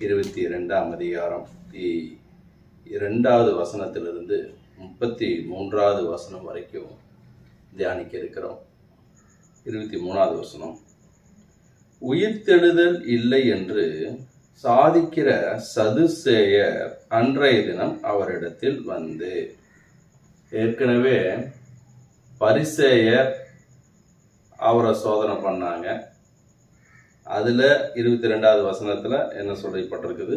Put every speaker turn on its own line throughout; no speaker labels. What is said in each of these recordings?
இருபத்தி இரண்டாம் அதிகாரம். இ- இரண்டாவது வசனத்திலிருந்து முப்பத்தி மூன்றாவது வசனம் வரைக்கும் தியானிக்க இருக்கிறோம். இருபத்தி மூணாவது வசனம். உயிர்த்தெழுதல் இல்லை என்று சாதிக்கிற சதுசேயர் அன்றைய தினம் அவரிடத்தில் வந்து ஏற்கனவே பரிசேயர் அவரை சோதனை பண்ணாங்க. அதில் இருபத்தி ரெண்டாவது வசனத்தில் என்ன சொல்லப்பட்டிருக்குது?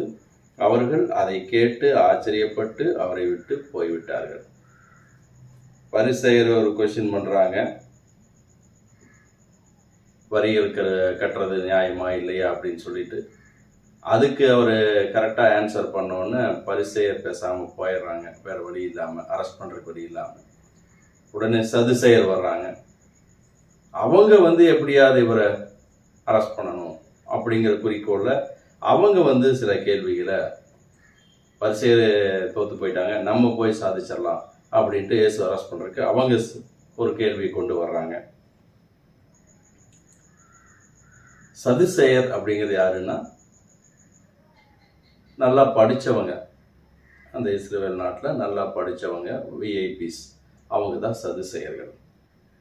அவர்கள் அதை கேட்டு ஆச்சரியப்பட்டு அவரை விட்டு போய்விட்டார்கள். பரிசெயர் ஒரு கொஷின் பண்ணுறாங்க வரிகள் க கட்டுறது நியாயமா இல்லையா அப்படின்னு சொல்லிட்டு. அதுக்கு அவர் கரெக்டாக ஆன்சர் பண்ணோன்னே பரிசெயர் பேசாமல் போயிடுறாங்க. வேறு வழி இல்லாமல் அரெஸ்ட் பண்ணுறக்கு வழி இல்லாமல் உடனே சதுசெயர் வர்றாங்க. அவங்க வந்து எப்படியாவது இவரை அரெஸ்ட் பண்ணணும் அப்படிங்கிற குறிக்கோளில் அவங்க வந்து சில கேள்விகளை வரிசையில் தோத்து போயிட்டாங்க. நம்ம போய் சாதிச்சிடலாம் அப்படின்ட்டு இயேசு அரெஸ்ட் பண்ணுறதுக்கு அவங்க ஒரு கேள்வியை கொண்டு வர்றாங்க. சதுசேயர் அப்படிங்கிறது யாருன்னா? நல்லா படித்தவங்க அந்த இஸ்ரேல் நாட்டில் நல்லா படித்தவங்க விஐபிஸ் அவங்க தான் சதுசேயர்கள்.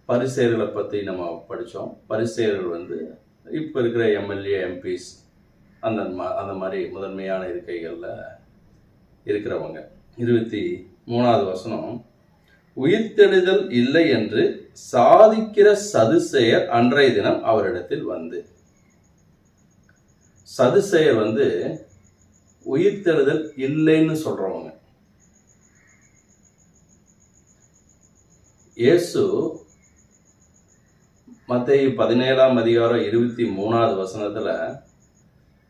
பரிசெயர்களை பற்றி நம்ம படித்தோம் பரிசெயர்கள் வந்து இப்போ இருக்கிற எம்எல்ஏ எம்பிஸ் அந்த அந்த மாதிரி முதன்மையான இருக்கைகளில் இருக்கிறவங்க. இருபத்தி மூணாவது வசனம் உயிர்த்தெழுதல் இல்லை என்று சாதிக்கிற சதுசேயர் அன்றைய தினம் அவரிடத்தில் வந்து. சதுசெயர் வந்து உயிர்த்தெழுதல் இல்லைன்னு சொல்றவங்க. இயேசு மத்தேயு பதினேழாம் அதிகாரம் இருபத்தி மூணாவது வசனத்தில்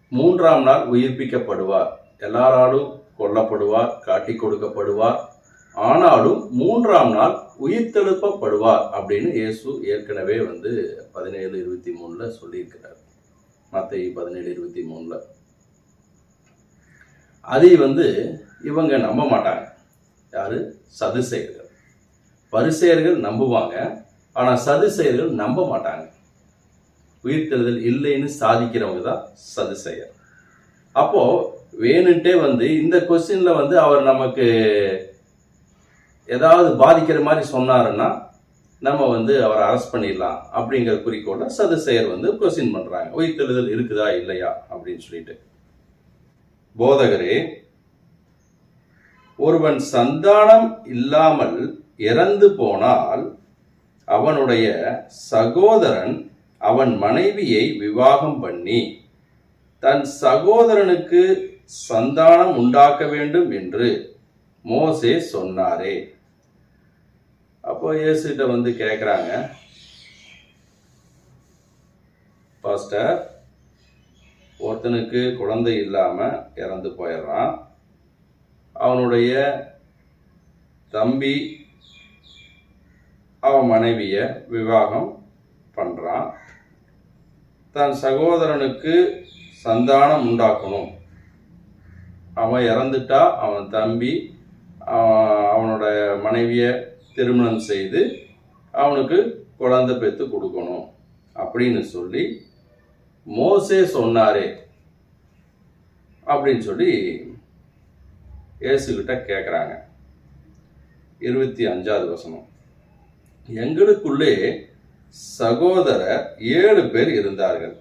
மூன்றாம் நாள் உயிர்ப்பிக்கப்படுவார் எல்லாராலும் கொல்லப்படுவார் காட்டி கொடுக்கப்படுவார். ஆனாலும் மூன்றாம் நாள் உயிர்த்தெழுப்பப்படுவார் அப்படின்னு இயேசு ஏற்கனவே வந்து பதினேழு இருபத்தி மூணில் சொல்லியிருக்கிறார். மத்தேயு பதினேழு இருபத்தி மூணில். அதை வந்து இவங்க நம்ப மாட்டாங்க. யாரு? சதுசேயர்கள். பரிசெயர்கள் நம்புவாங்க. ஆனால் சதுசெயர்கள் நம்ப மாட்டாங்க. உயிர்த்தெழுதல் இல்லைன்னு சாதிக்கிறவங்க தான் சதுசெயர் அப்போ வேணுன்ட்டே வந்து இந்த கொஸ்டின்ல வந்து அவர் நமக்கு ஏதாவது பாதிக்கிற மாதிரி சொன்னாருன்னா நம்ம வந்து அவரை அரெஸ்ட் பண்ணிடலாம் அப்படிங்கிற குறிக்கோள சதுசெயர் வந்து கொஸ்டின் பண்றாங்க. உயிர்த்தெழுதல் இருக்குதா இல்லையா அப்படின்னு சொல்லிட்டு. போதகரே ஒருவன் சந்தானம் இல்லாமல் இறந்து போனால் அவனுடைய சகோதரன் அவன் மனைவியை விவாகம் பண்ணி தன் சகோதரனுக்கு சந்தானம் உண்டாக்க வேண்டும் என்று மோசே சொன்னாரே. அப்போ இயேசுகிட்ட வந்து கேட்குறாங்க பாஸ்டர் ஒருத்தனுக்கு குழந்தை இல்லாமல் இறந்து போயிடுறான். அவனுடைய தம்பி அவன் மனைவியை விவாகம் பண்ணுறான் தன் சகோதரனுக்கு சந்தானம் உண்டாக்கணும். அவன் இறந்துட்டா அவன் தம்பி அவன் அவனோட மனைவியை திருமணம் செய்து அவனுக்கு குழந்தை பெற்று கொடுக்கணும் அப்படின்னு சொல்லி மோசே சொன்னாரே அப்படின்னு சொல்லி இயேசுகிட்ட கேட்குறாங்க இருபத்தி அஞ்சாவது வசனம். எங்களுக்குள்ளே சகோதரர் ஏழு பேர் இருந்தார்கள்.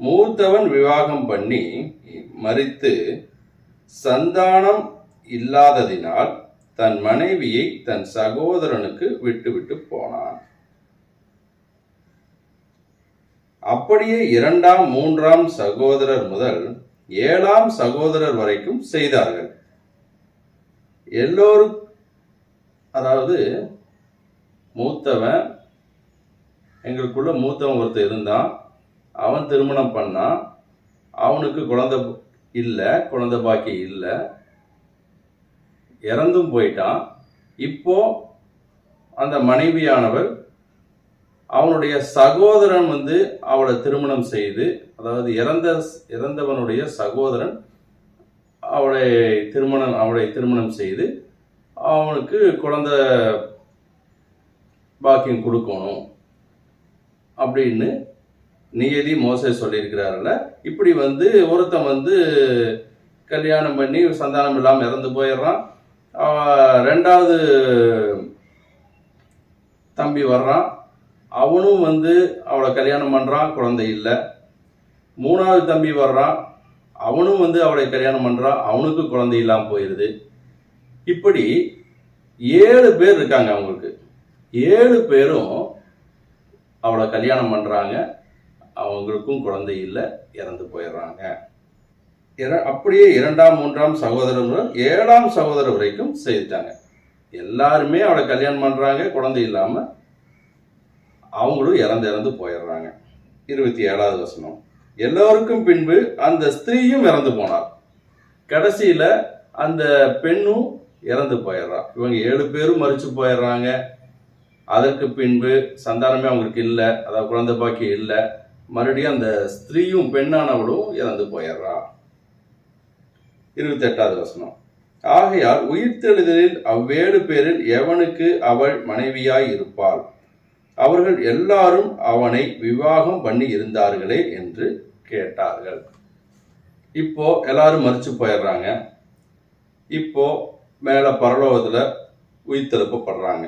மூத்தவன் விவாகம் பண்ணி மறித்து சந்தானம் இல்லாததினால் தன் மனைவியை தன் சகோதரனுக்கு விட்டுவிட்டு போனான். அப்படியே இரண்டாம் மூன்றாம் சகோதரர் முதல் ஏழாம் சகோதரர் வரைக்கும் செய்தார்கள். எல்லோரும் அதாவது மூத்தவன் எங்களுக்குள்ள மூத்தவன் ஒருத்தர் இருந்தான். அவன் திருமணம் பண்ணான் அவனுக்கு குழந்தை இல்லை குழந்தை பாக்கி இல்லை. இறந்தும் போயிட்டான். இப்போ அந்த மனைவியானவர் அவனுடைய சகோதரன் வந்து அவளை திருமணம் செய்து அதாவது இறந்த இறந்தவனுடைய சகோதரன் அவளை திருமணம் அவளை திருமணம் செய்து அவனுக்கு குழந்தை பாக்கியம் கொடுக்கணும் அப்படின்னு நியதி மோசே சொல்லியிருக்கிறாருல. இப்படி வந்து ஒருத்தன் வந்து கல்யாணம் பண்ணி சந்தானம் இல்லாமல் இறந்து போயிடுறான். ரெண்டாவது தம்பி வர்றான். அவனும் வந்து அவளை கல்யாணம் பண்ணுறான் குழந்தை இல்லை. மூணாவது தம்பி வர்றான். அவனும் வந்து அவளை கல்யாணம் பண்ணுறான் அவனுக்கு குழந்தை இல்லாமல் போயிடுது இப்படி ஏழு பேர் இருக்காங்க அவங்களுக்கு. ஏழு பேரும் அவளை கல்யாணம் பண்ணுறாங்க அவங்களுக்கும் குழந்தை இல்லை இறந்து போயிடுறாங்க. அப்படியே இரண்டாம் மூன்றாம் சகோதரர் ஏழாம் சகோதரர் வரைக்கும் செய்துட்டாங்க எல்லாருமே அவளை கல்யாணம் பண்ணுறாங்க குழந்தை இல்லாமல் அவங்களும் இறந்து இறந்து போயிடுறாங்க. இருபத்தி ஏழாவது வசனம். எல்லோருக்கும் பின்பு அந்த ஸ்திரீயும் இறந்து போனார். கடைசியில் அந்த பெண்ணும் இறந்து போயிடுறா. இவங்க ஏழு பேரும் மறிச்சு போயிடுறாங்க. அதற்கு பின்பு சந்தானமே அவங்களுக்கு இல்லை அதாவது குழந்தை பாக்கி இல்லை. மறுபடியும் அந்த ஸ்திரீயும் பெண்ணானவளும் இறந்து போயிடுறா. இருபத்தெட்டாவது வசனம். ஆகையால் உயிர்த்தெழுதலில் அவ்வேறு பேரில் எவனுக்கு அவள் மனைவியாய் இருப்பாள்? அவர்கள் எல்லாரும் அவனை விவாகம் பண்ணி இருந்தார்களே என்று கேட்டார்கள். இப்போ எல்லாரும் மறிச்சு போயிடுறாங்க. இப்போ மேல பரலோகத்துல உயிர்த்தெழுப்பப்படுறாங்க.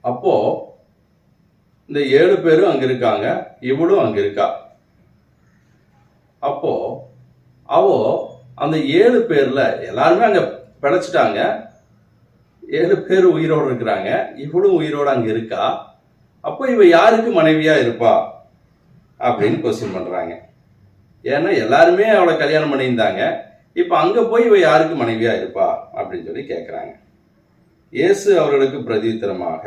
அப்போ இந்த ஏழு பேரும் அங்க இருக்காங்க இவளும் அங்க இருக்கா? அப்போ அவோ அந்த ஏழு பேர்ல எல்லாருமே அங்க பிழைச்சிட்டாங்க. ஏழு பேர் உயிரோடு இருக்கிறாங்க இவளும் உயிரோடு அங்க இருக்கா? அப்போ இவ யாருக்கு மனைவியா இருப்பா? அப்படின்னு கொஸ்டின் பண்றாங்க. ஏன்னா எல்லாருமே அவளை கல்யாணம் பண்ணியிருந்தாங்க. இப்போ அங்க போய் இவ யாருக்கு மனைவியா இருப்பா? அப்படின்னு சொல்லி கேட்குறாங்க இயேசு அவர்களுக்கு பிரதித்திரமாக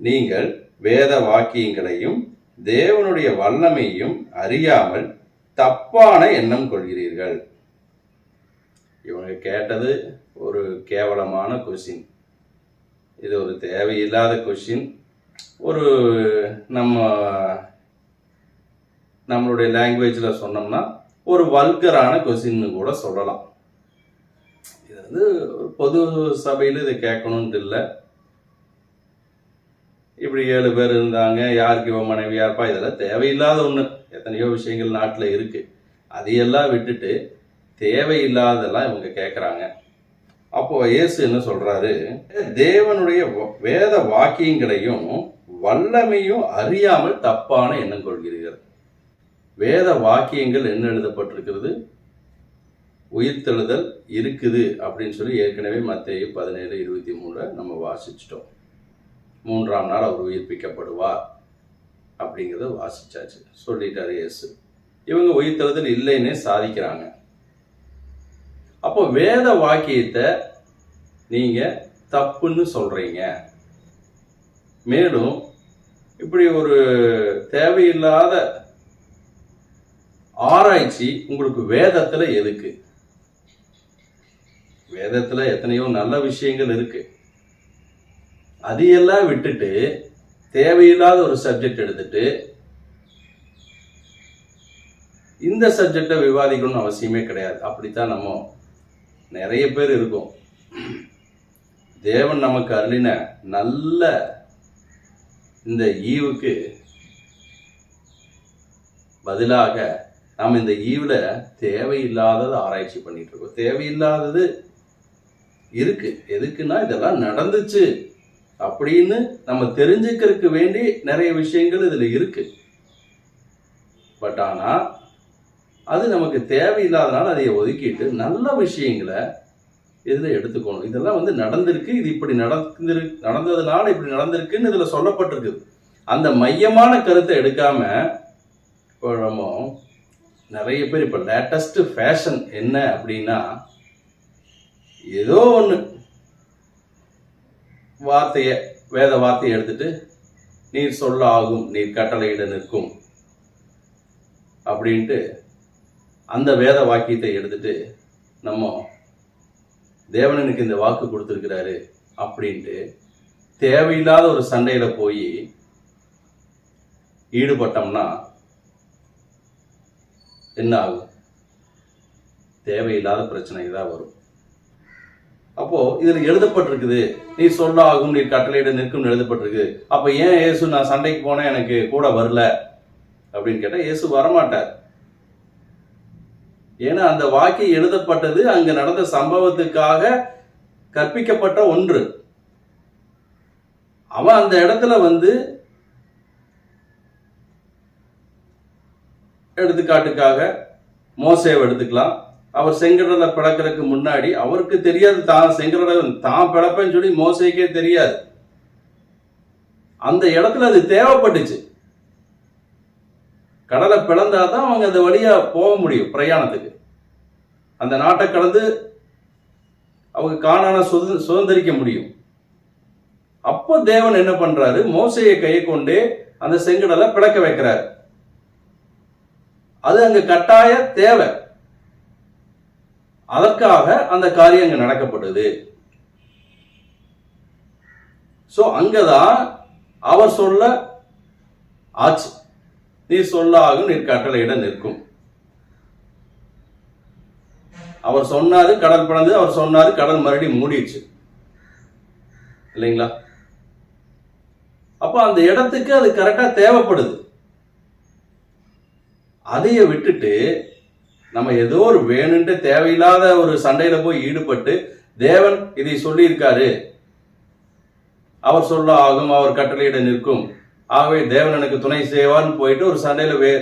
நீங்கள் வேத வாக்கியங்களையும் தேவனுடைய வல்லமையும் அறியாமல் தப்பான எண்ணம் கொள்கிறீர்கள். இவங்க கேட்டது ஒரு கேவலமான கொஷின் இது ஒரு தேவையில்லாத கொஷின் ஒரு நம்ம நம்மளுடைய லாங்குவேஜில் சொன்னோம்னா ஒரு வல்கரான கொஷின்னு கூட சொல்லலாம். இது பொது சபையில் இதை கேட்கணுன்ட்டு இல்லை. இப்படி ஏழு பேர் இருந்தாங்க யாருக்கு இவன் மனைவியா இருப்பா இதெல்லாம் தேவையில்லாத ஒன்று எத்தனையோ விஷயங்கள் நாட்டில் இருக்கு. அதையெல்லாம் விட்டுட்டு தேவையில்லாதெல்லாம் இவங்க கேட்குறாங்க அப்போ இயேசு என்ன சொல்றாரு? தேவனுடைய வ- வேத வாக்கியங்களையும் வல்லமையும் அறியாமல் தப்பான எண்ணம் கொள்கிறீர்கள் வேத வாக்கியங்கள் என்ன எழுதப்பட்டிருக்கிறது? உயிர்த்தெழுதல் இருக்குது அப்படின்னு சொல்லி ஏற்கனவே மத்திய பதினேழு இருபத்தி மூணில் நம்ம வாசிச்சிட்டோம். மூன்றாம் நாள் அவர் உயிர்ப்பிக்கப்படுவார் அப்படிங்கிறத வாசிச்சாச்சு. சொல்லிட்டார் இயேசு. இவங்க உயிர்த்தெழுதல் இல்லைன்னே சாதிக்கிறாங்க. அப்போ வேத வாக்கியத்தை நீங்கள் தப்புன்னு சொல்கிறீங்க மேலும் இப்படி ஒரு தேவையில்லாத ஆராய்ச்சி உங்களுக்கு வேதத்தில் எதுக்கு? வேதத்துல எத்தனையோ நல்ல விஷயங்கள் இருக்கு. அதையெல்லாம் விட்டுட்டு தேவையில்லாத ஒரு சப்ஜெக்ட் எடுத்துட்டு இந்த சப்ஜெக்டை விவாதிக்கணும்னு அவசியமே கிடையாது. அப்படித்தான் நம்ம நிறைய பேர் இருக்கோம். தேவன் நமக்கு அருளின நல்ல இந்த ஈவுக்கு பதிலாக நாம் இந்த ஈவில் தேவையில்லாததை ஆராய்ச்சி பண்ணிட்டு இருக்கோம். தேவையில்லாதது இருக்கு எதுக்குன்னா இதெல்லாம் நடந்துச்சு. அப்படின்னு நம்ம தெரிஞ்சுக்கிறதுக்கு வேண்டி நிறைய விஷயங்கள் இதுல இருக்கு. பட் ஆனா அது நமக்கு தேவையில்லாதனால அதை ஒதுக்கிட்டு நல்ல விஷயங்களை இதுல எடுத்துக்கணும். இதெல்லாம் வந்து நடந்திருக்கு இது இப்படி நடந்திரு நடந்ததுனால இப்படி நடந்திருக்குன்னு இதுல சொல்லப்பட்டிருக்குது அந்த மையமான கருத்தை எடுக்காம இப்போ நம்ம நிறைய பேர் இப்போ லேட்டஸ்ட் ஃபேஷன் என்ன அப்படின்னா ஏதோ ஒன்று வார்த்தையை வேத வார்த்தையை எடுத்துட்டு நீர் சொல்ல ஆகும் நீர் கட்டளையிட நிற்கும் அப்படின்ட்டு அந்த வேத வாக்கியத்தை எடுத்துட்டு நம்ம தேவன் எனக்கு இந்த வாக்கு கொடுத்துருக்கிறாரு அப்படின்ட்டு தேவையில்லாத ஒரு சண்டையில் போய் ஈடுபட்டோம்னா என்ன ஆகும்? தேவையில்லாத பிரச்சனை தான் வரும். அப்போ இதுல எழுதப்பட்டிருக்குது நீ சொல்ல ஆகும் நீ கட்டளையிட நிற்கும் எழுதப்பட்டிருக்கு. அப்ப ஏன் இயேசு நான் சண்டைக்கு போனேன் எனக்கு கூட வரல? அப்படின்னு கேட்டா இயேசு வரமாட்டார். ஏன்னா அந்த வாக்கியம் எழுதப்பட்டது அங்க நடந்த சம்பவத்துக்காக கற்பிக்கப்பட்ட ஒன்று. அவன் அந்த இடத்துல வந்து எடுத்துக்காட்டுக்காக மோசேவை எடுத்துக்கலாம். அவர் செங்கடலை பிளக்கிறதுக்கு முன்னாடி அவருக்கு தெரியாது தான் செங்கடலை தான் பிளப்பேன்னு சொல்லி மோசைக்கே தெரியாது. அந்த இடத்துல அது தேவைப்பட்டுச்சு. கடலை பிளந்தாதான் அவங்க அந்த வழியா போக முடியும் பிரயாணத்துக்கு. அந்த நாட்டை கடந்து அவங்க காணான சுத சுதந்திரிக்க முடியும். அப்போ தேவன் என்ன பண்றாரு? மோசையை கையை கொண்டே அந்த செங்கடலை பிளக்க வைக்கிறார். அது அங்க கட்டாய தேவை. அதற்காக அந்த காரியம் அங்க நடக்கப்படுது சோ அங்கதான் அவர் சொல்ல ஆச்சு நீ சொல்லாகும் நீர் கட்டளையிட நிற்கும். அவர் சொன்னாரு கடல் பிளந்து அவர் சொன்னாரு கடல் மறுபடியும் மூடிடுச்சு இல்லைங்களா? அப்ப அந்த இடத்துக்கு அது கரெக்டா தேவைப்படுது. அதைய விட்டுட்டு நம்ம ஏதோ ஒரு வேணுன்ட்டு தேவையில்லாத ஒரு சண்டையில போய் ஈடுபட்டு தேவன் இதை சொல்லியிருக்காரு. அவர் சொல்ல ஆகும் அவர் கட்டளையிட நிற்கும். ஆகவே தேவன் எனக்கு துணை செய்வார்னு போயிட்டு ஒரு சண்டையில வே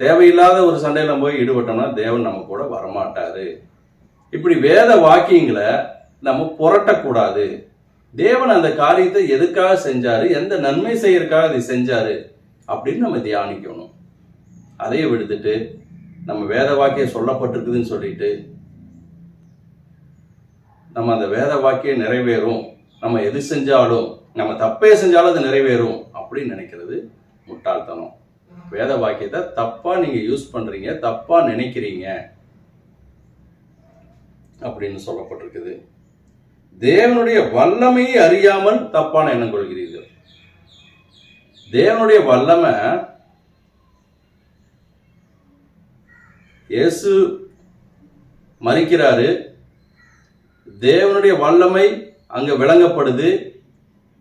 தேவையில்லாத ஒரு சண்டையில போய் ஈடுபட்டோம்னா தேவன் நம்ம கூட வரமாட்டாரு. இப்படி வேத வாக்கியங்களை நம்ம புரட்டக்கூடாது. தேவன் அந்த காரியத்தை எதுக்காக செஞ்சாரு எந்த நன்மை செய்யறதுக்காக அதை செஞ்சாரு அப்படின்னு நம்ம தியானிக்கணும். அதையே விடுத்துட்டு நம்ம வேத வாக்கியம் சொல்லப்பட்டிருக்குதுன்னு சொல்லிட்டு நம்ம அந்த வேத வாக்கியம் நிறைவேறும். நம்ம எது செஞ்சாலும் நம்ம தப்பே செஞ்சாலும் அது நிறைவேறும் அப்படின்னு நினைக்கிறது முட்டாள்தனம். வேத வாக்கியத்தை தப்பா நீங்க யூஸ் பண்றீங்க தப்பா நினைக்கிறீங்க அப்படின்னு சொல்லப்பட்டிருக்குது. தேவனுடைய வல்லமையை அறியாமல் தப்பான எண்ணம் கொள்கிறீர்கள். தேவனுடைய வல்லமை இயேசு மறிக்கிறாரு தேவனுடைய வல்லமை அங்கு விளங்கப்படுது.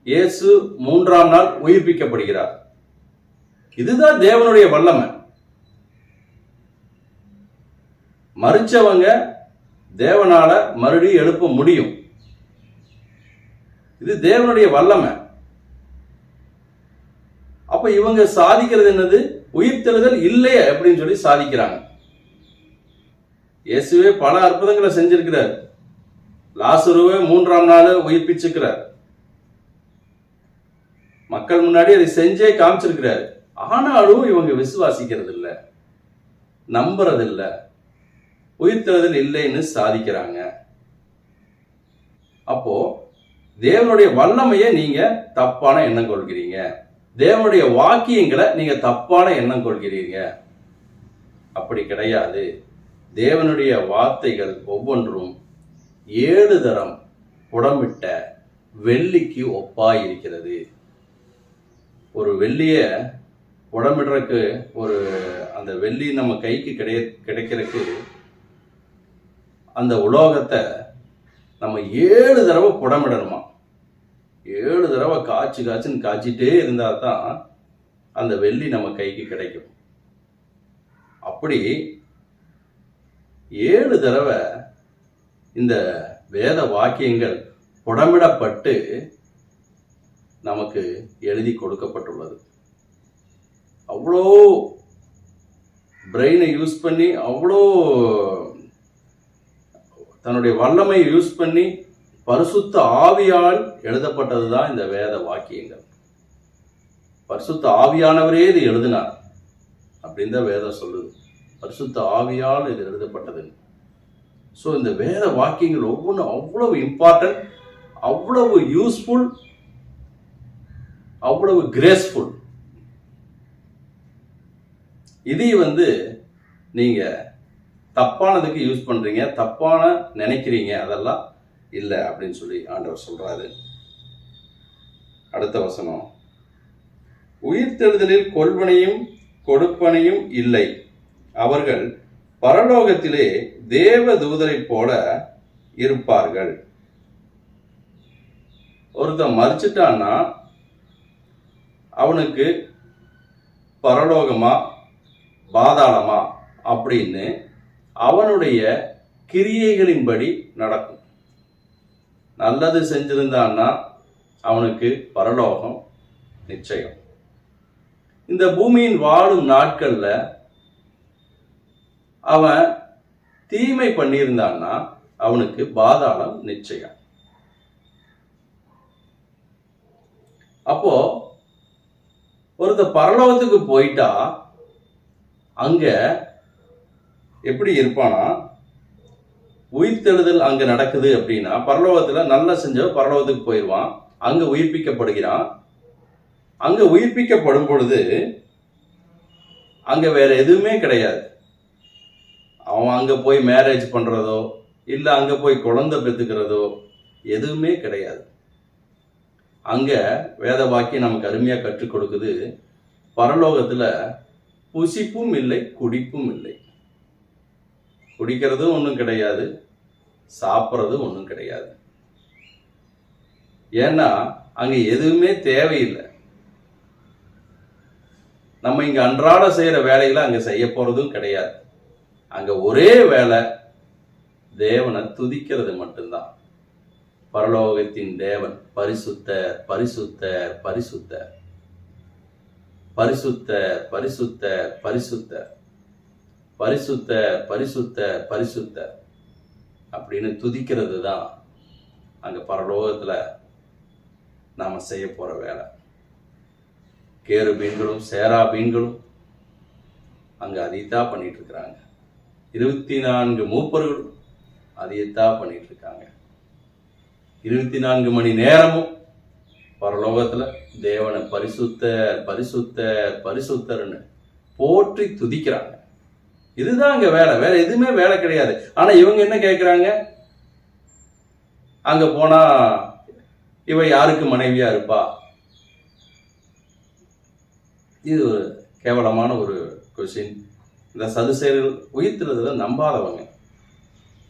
இயேசு மூன்றாம் நாள் உயிர்ப்பிக்கப்படுகிறார். இதுதான் தேவனுடைய வல்லமை. மறிச்சவங்க தேவனால மறுபடியும் எழுப்ப முடியும். இது தேவனுடைய வல்லமை. அப்ப இவங்க சாதிக்கிறது என்னது? உயிர்த்தெழுதல் இல்லையே அப்படின்னு சொல்லி சாதிக்கிறாங்க. இயேசுவே பல அற்புதங்களை செஞ்சிருக்கிறார். லாசுருவே மூன்றாம் நாள் உயிர்ப்பிச்சுக்கிறார் மக்கள் முன்னாடி அதை செஞ்சே காமிச்சிருக்கிறார். ஆனாலும் இவங்க விசுவாசிக்கிறது இல்லை நம்புறது உயிர்த்தெழுதல் இல்லைன்னு சாதிக்கிறாங்க. அப்போ தேவனுடைய வல்லமையை நீங்க தப்பான எண்ணம் கொள்கிறீங்க. தேவனுடைய வாக்கியங்களை நீங்க தப்பான எண்ணம் கொள்கிறீங்க. அப்படி கிடையாது. தேவனுடைய வார்த்தைகள் ஒவ்வொன்றும் ஏழு தரம் புடமிட்ட வெள்ளிக்கு ஒப்பாயிருக்கிறது. ஒரு வெள்ளிய புடமிடுறதுக்கு ஒரு அந்த வெள்ளி நம்ம கைக்கு கிடை கிடைக்கிறதுக்கு அந்த உலோகத்தை நம்ம ஏழு தடவை புடமிடணுமா? ஏழு தடவை காய்ச்சி காய்ச்சின்னு காய்ச்சிட்டே இருந்தால் தான் அந்த வெள்ளி நம்ம கைக்கு கிடைக்கும். அப்படி ஏழு தடவை இந்த வேத வாக்கியங்கள் புடமிடப்பட்டு நமக்கு எழுதி கொடுக்கப்பட்டுள்ளது. அவ்வளோ பிரெயினை யூஸ் பண்ணி அவ்வளோ தன்னுடைய வல்லமையை யூஸ் பண்ணி பரிசுத்த ஆவியால் எழுதப்பட்டது தான் இந்த வேத வாக்கியங்கள். பரிசுத்த ஆவியானவரே இது எழுதினார் அப்படின்னு தான் வேதம் சொல்லுது. பரிசுத்த ஆவியால் இது எழுதப்பட்டது. ஸோ இந்த வேத வாக்கியங்கள் ஒவ்வொன்றும் அவ்வளவு இம்பார்ட்டன்ட் அவ்வளவு யூஸ்ஃபுல் அவ்வளவு கிரேஸ்ஃபுல் இதை வந்து நீங்க தப்பானதுக்கு யூஸ் பண்றீங்க தப்பான நினைக்கிறீங்க அதெல்லாம் இல்லை அப்படின்னு சொல்லி ஆண்டவர் சொல்றாரு. அடுத்த வசனம். உயிர்த்தெழுதலில் கொள்வனையும் கொடுப்பனையும் இல்லை. அவர்கள் பரலோகத்திலே தேவ தூதரைப் போல இருப்பார்கள். ஒருத்தன் மறிச்சிட்டான்னா அவனுக்கு பரலோகமா பாதாளமா அப்படின்னு அவனுடைய கிரியைகளின்படி நடக்கும். நல்லது செஞ்சிருந்தான்னா அவனுக்கு பரலோகம் நிச்சயம். இந்த பூமியின் வாழும் நாட்களில் அவன் தீமை பண்ணியிருந்தான்னா அவனுக்கு பாதாளம் நிச்சயம். அப்போ ஒருத்த பரலோகத்துக்கு போயிட்டா அங்க எப்படி இருப்பானா? உயிர்த்தெழுதல் அங்க நடக்குது அப்படின்னா பரலோகத்துல நல்லா செஞ்ச பரலோகத்துக்கு போயிடுவான் அங்க உயிர்ப்பிக்கப்படுகிறான். அங்க உயிர்ப்பிக்கப்படும் பொழுது அங்க வேற எதுவுமே கிடையாது. அவன் அங்கே போய் மேரேஜ் பண்ணுறதோ இல்லை அங்கே போய் குழந்தை பெத்துக்கிறதோ எதுவுமே கிடையாது. அங்கே வேத வாக்கியம் நமக்கு அருமையாக கற்றுக் கொடுக்குது. பரலோகத்தில் புசிப்பும் இல்லை குடிப்பும் இல்லை. குடிக்கிறதும் ஒன்றும் கிடையாது சாப்பிட்றதும் ஒன்றும் கிடையாது. ஏன்னா அங்கே எதுவுமே தேவையில்லை. நம்ம இங்கே அன்றாட செய்கிற வேலைகளை அங்கே செய்ய போகிறதும் கிடையாது. அங்க ஒரே வேலை தேவனை துதிக்கிறது மட்டும்தான். பரலோகத்தின் தேவன் பரிசுத்த பரிசுத்த பரிசுத்த பரிசுத்த பரிசுத்த பரிசுத்த பரிசுத்த பரிசுத்த பரிசுத்த அப்படின்னு துதிக்கிறது தான் அங்க பரலோகத்துல நாம செய்ய போற வேலை. கேரு மீன்களும் சேரா மீன்களும் அங்க அதைத்தான் பண்ணிட்டு இருக்கிறாங்க. இருபத்தி நான்கு மூப்பர்களும் அதையத்தான் பண்ணிட்டு இருக்காங்க இருபத்தி நான்கு மணி நேரமும் பரலோகத்துல தேவனை பரிசுத்தர் பரிசுத்தர் பரிசுத்தர்னு போற்றி துதிக்கிறாங்க. இதுதான் அங்க வேலை. வேற எதுவுமே வேலை கிடையாது. ஆனா இவங்க என்ன கேட்கிறாங்க அங்க போனா இவ யாருக்கு மனைவியா இருப்பா? இது ஒரு கேவலமான ஒரு கொஸ்டின் இந்த சதுசேரர்கள் உயிர்த்துறதுல நம்பாதவங்க.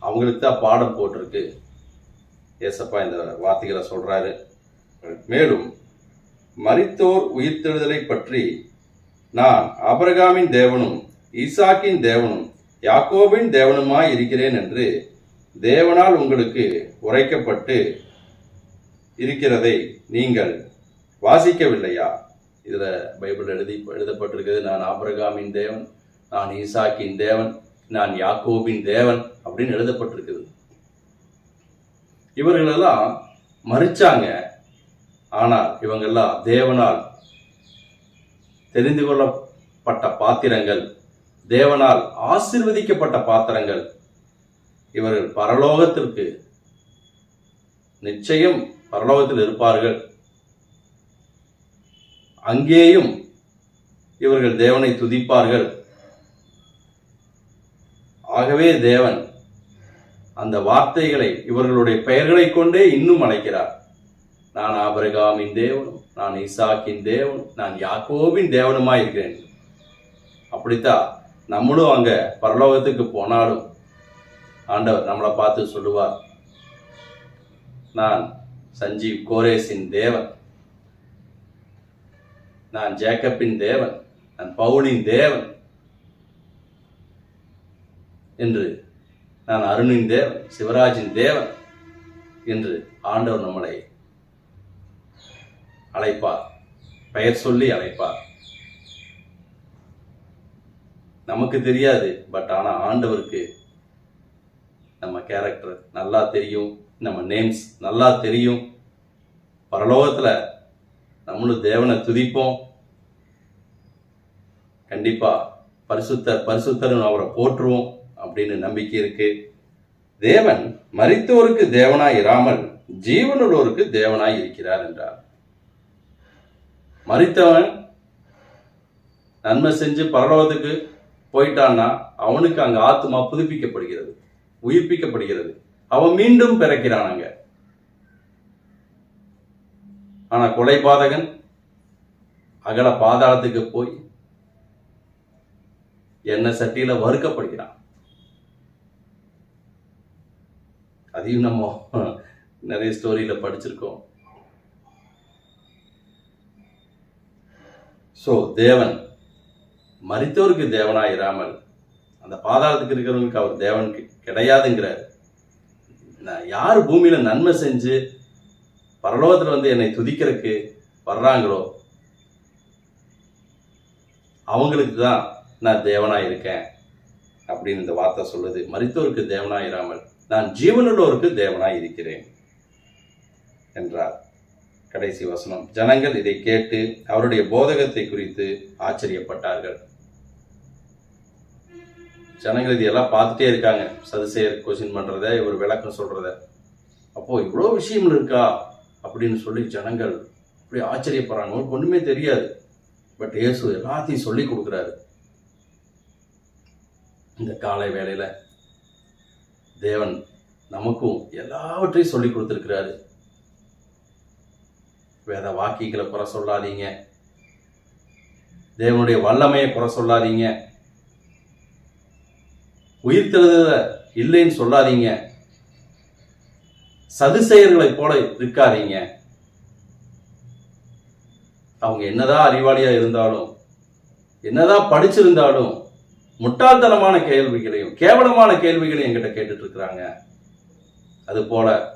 அவங்களுக்கு தான் பாடம் போட்டிருக்கு. ஏசப்பா இந்த வார்த்தைகளை சொல்கிறாரு மேலும் மரித்தோர் உயிர்த்தெழுதலை பற்றி நான் அபரகாமின் தேவனும் ஈசாக்கின் தேவனும் யாக்கோபின் தேவனுமாய் இருக்கிறேன் என்று தேவனால் உங்களுக்கு உரைக்கப்பட்டு இருக்கிறதை நீங்கள் வாசிக்கவில்லையா? இதில் பைபிள் எழுதி எழுதப்பட்டிருக்கிறது நான் ஆபரகாமின் தேவன் நான் ஈசாக்கின் தேவன் நான் யாக்கோபின் தேவன் அப்படின்னு எழுதப்பட்டிருக்குது. இவர்களெல்லாம் மறிச்சாங்க. ஆனால் இவங்கெல்லாம் தேவனால் தெரிந்து கொள்ளப்பட்ட பாத்திரங்கள் தேவனால் ஆசிர்வதிக்கப்பட்ட பாத்திரங்கள். இவர்கள் பரலோகத்திற்கு நிச்சயம் பரலோகத்தில் இருப்பார்கள். அங்கேயும் இவர்கள் தேவனை துதிப்பார்கள். ஆகவே தேவன் அந்த வார்த்தைகளை இவர்களுடைய பெயர்களை கொண்டே இன்னும் அழைக்கிறார். நான் ஆபரகாமின் தேவனும் நான் ஈசாக்கின் தேவனும் நான் யாக்கோவின் தேவனுமாய் இருக்கிறேன். அப்படித்தான் நம்மளும் அங்க பரலோகத்துக்கு போனாலும் ஆண்டவர் நம்மளை பார்த்து சொல்லுவார் நான் சஞ்சீவ் கோரேஸின் தேவன். நான் ஜேக்கப்பின் தேவன். நான் பவுலின் தேவன். என்று நான் அருணின் தேவன் சிவராஜின் தேவன் என்று ஆண்டவர் நம்மளை அழைப்பார் பெயர் சொல்லி அழைப்பார். நமக்கு தெரியாது பட் ஆனால் ஆண்டவருக்கு நம்ம கேரக்டர் நல்லா தெரியும் நம்ம நேம்ஸ் நல்லா தெரியும். பரலோகத்தில் நம்மளும் தேவனை துதிப்போம். கண்டிப்பாக பரிசுத்தர் பரிசுத்தர்னு அவரை போற்றுவோம். அப்படின்னு நம்பிக்கை இருக்கு. தேவன் மறித்தோருக்கு தேவனாய் இராமல் ஜீவனுள்ளோருக்கு தேவனாய் இருக்கிறார் என்றார். மறித்தவன் நன்மை செஞ்சு பரலோகத்துக்கு போயிட்டான்னா அவனுக்கு அங்க ஆத்மா புதுப்பிக்கப்படுகிறது உயிர்ப்பிக்கப்படுகிறது. அவன் மீண்டும் பிறக்கிறான் அங்க ஆனா கொலைபாதகன் அகல பாதாளத்துக்கு போய் என்ன சட்டியில வறுக்கப்படுகிறான். அதையும் நம்ம நிறைய ஸ்டோரியில் படிச்சிருக்கோம். ஸோ தேவன் மறித்தவருக்கு தேவனாக இராமல் அந்த பாதாளத்துக்கு இருக்கிறவங்களுக்கு அவர் தேவன் கிடையாதுங்கிறார். நான் யார் பூமியில் நன்மை செஞ்சு பரலோகத்தில் வந்து என்னை துதிக்கிறதுக்கு வர்றாங்களோ அவங்களுக்கு தான் நான் தேவனாக இருக்கேன் அப்படின்னு இந்த வார்த்தை சொல்லுது. மறித்தோருக்கு தேவனாக இராமல். நான் ஜீவனுள்ளோருக்கு தேவனாய் இருக்கிறேன் என்றார். கடைசி வசனம். ஜனங்கள் இதை கேட்டு அவருடைய போதகத்தை குறித்து ஆச்சரியப்பட்டார்கள். ஜனங்கள் இது எல்லாம் பார்த்துட்டே இருக்காங்க. சதுசேயர் கொஸ்டின் பண்றத இவர் விளக்கம் சொல்றத. அப்போ இவ்வளோ விஷயம் இருக்கா? அப்படின்னு சொல்லி ஜனங்கள் அப்படி ஆச்சரியப்படுறாங்க. அவங்களுக்கு ஒண்ணுமே தெரியாது. பட் இயேசு எல்லாத்தையும் சொல்லி கொடுக்குறாரு. இந்த காலை வேலையில் தேவன் நமக்கும் எல்லாவற்றையும் சொல்லி கொடுத்துருக்கிறாரு. வேத வாக்கியங்களை குறை சொல்லாதீங்க. தேவனுடைய வல்லமையை குறை சொல்லாதீங்க. உயிர்த்தெழுத இல்லைன்னு சொல்லாதீங்க. சதுசெயர்களைப் போல இருக்காதீங்க. அவங்க என்னதான் அறிவாளியா இருந்தாலும் என்னதான் படிச்சிருந்தாலும் முட்டாள்தனமான கேள்விகளையும் கேவலமான கேள்விகளையும் என்கிட்ட கேட்டுட்டு இருக்கிறாங்க அது போல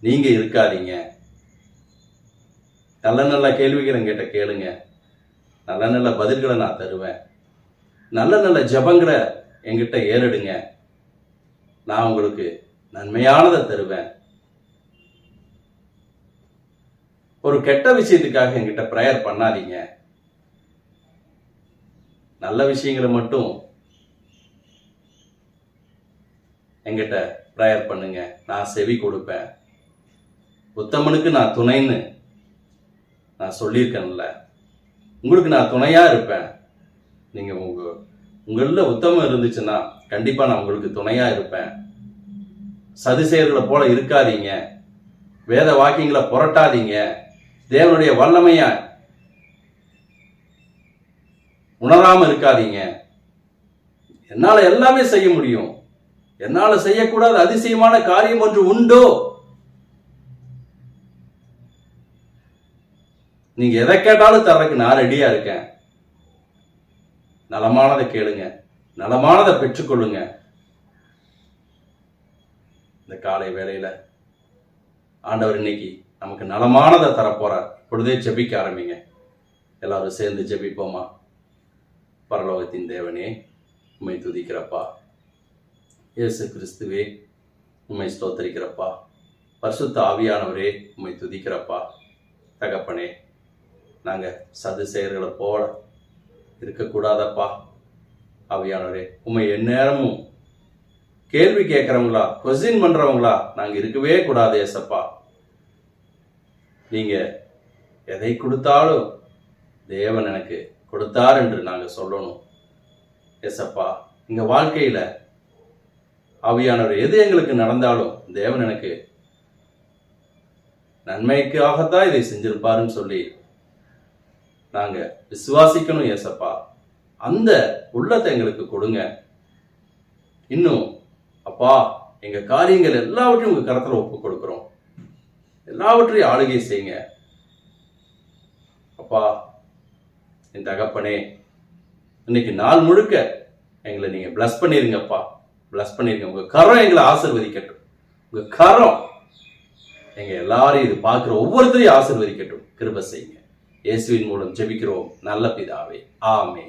நீங்க இருக்காதீங்க. நல்ல நல்ல கேள்விகளை என்கிட்ட கேளுங்க. நல்ல நல்ல பதில்களை நான் தருவேன். நல்ல நல்ல ஜபங்களை என்கிட்ட ஏறிடுங்க. நான் உங்களுக்கு நன்மையானதை தருவேன். ஒரு கெட்ட விஷயத்துக்காக என்கிட்ட ப்ரேயர் பண்ணாதீங்க. நல்ல விஷயங்களை மட்டும் என்கிட்ட ப்ரேயர் பண்ணுங்க. நான் செவி கொடுப்பேன். உத்தமனுக்கு நான் துணைன்னு நான் சொல்லியிருக்கேன்ல. உங்களுக்கு நான் துணையாக இருப்பேன். நீங்கள் உங்க உங்களில் உத்தமம் இருந்துச்சுன்னா கண்டிப்பாக நான் உங்களுக்கு துணையாக இருப்பேன். சதுசெயர்களை போல இருக்காதீங்க. வேத வாக்கியங்களை புரட்டாதீங்க. தேவனுடைய வல்லமையை உணராம இருக்காதீங்க. என்னால எல்லாமே செய்ய முடியும். என்னால செய்யக்கூடாத அதிசயமான காரியம் ஒன்று உண்டோ? நீங்க எதை கேட்டாலும் தர்றதுக்கு நான் ரெடியா இருக்கேன். நலமானதை கேளுங்க. நலமானதை பெற்றுக்கொள்ளுங்க. இந்த காலை வேலையில ஆண்டவர் இன்னைக்கு நமக்கு நலமானதை தரப்போறார். பொழுதே ஜெபிக்க ஆரம்பிங்க. எல்லாரும் சேர்ந்து ஜெபிப்போமா? பரலோகத்தின் தேவனே உம்மை துதிக்கிறப்பா. இயேசு கிறிஸ்துவே உம்மை ஸ்தோத்தரிக்கிறப்பா. பரிசுத்த ஆவியானவரே உம்மை துதிக்கிறப்பா. தகப்பனே நாங்கள் சதுசெயர்களை போல இருக்கக்கூடாதப்பா. ஆவியானவரே உண்மை எந்நேரமும் கேள்வி கேட்குறவங்களா கொஸ்டின் பண்ணுறவங்களா நாங்கள் இருக்கவே கூடாது ஏசப்பா. நீங்கள் எதை கொடுத்தாலும் தேவன் எனக்கு கொடுத்தார் என்று நாங்க சொல்லணும். எஸ்அப்பா எங்க வாழ்க்கையில ஆவியானவர் எது எங்களுக்கு நடந்தாலும் தேவன் எனக்கு நன்மைக்காகத்தான் இதை செஞ்சிருப்பாருன்னு சொல்லி நாங்க விசுவாசிக்கணும் ஏசப்பா. அந்த உள்ளத்தை எங்களுக்கு கொடுங்க. இன்னும் அப்பா எங்க காரியங்கள் எல்லாவற்றையும் உங்க கரத்துல ஒப்பு கொடுக்கிறோம். எல்லாவற்றையும் ஆளுகை செய்யுங்க. அப்பா என் தகப்பனே இன்னைக்கு நாள் முழுக்க எங்களை நீங்க பிளஸ் பண்ணிருங்கப்பா. பிளஸ் பண்ணிருங்க. உங்க கரம் எங்களை ஆசிர்வதிக்கட்டும். உங்க கரம் எங்க எல்லாரையும் இது பார்க்குற ஒவ்வொருத்தரையும் ஆசிர்வதிக்கட்டும். கிருப செய்யுங்க. இயேசுவின் மூலம் ஜெபிக்கிறோம். நல்ல பிதாவே. ஆமே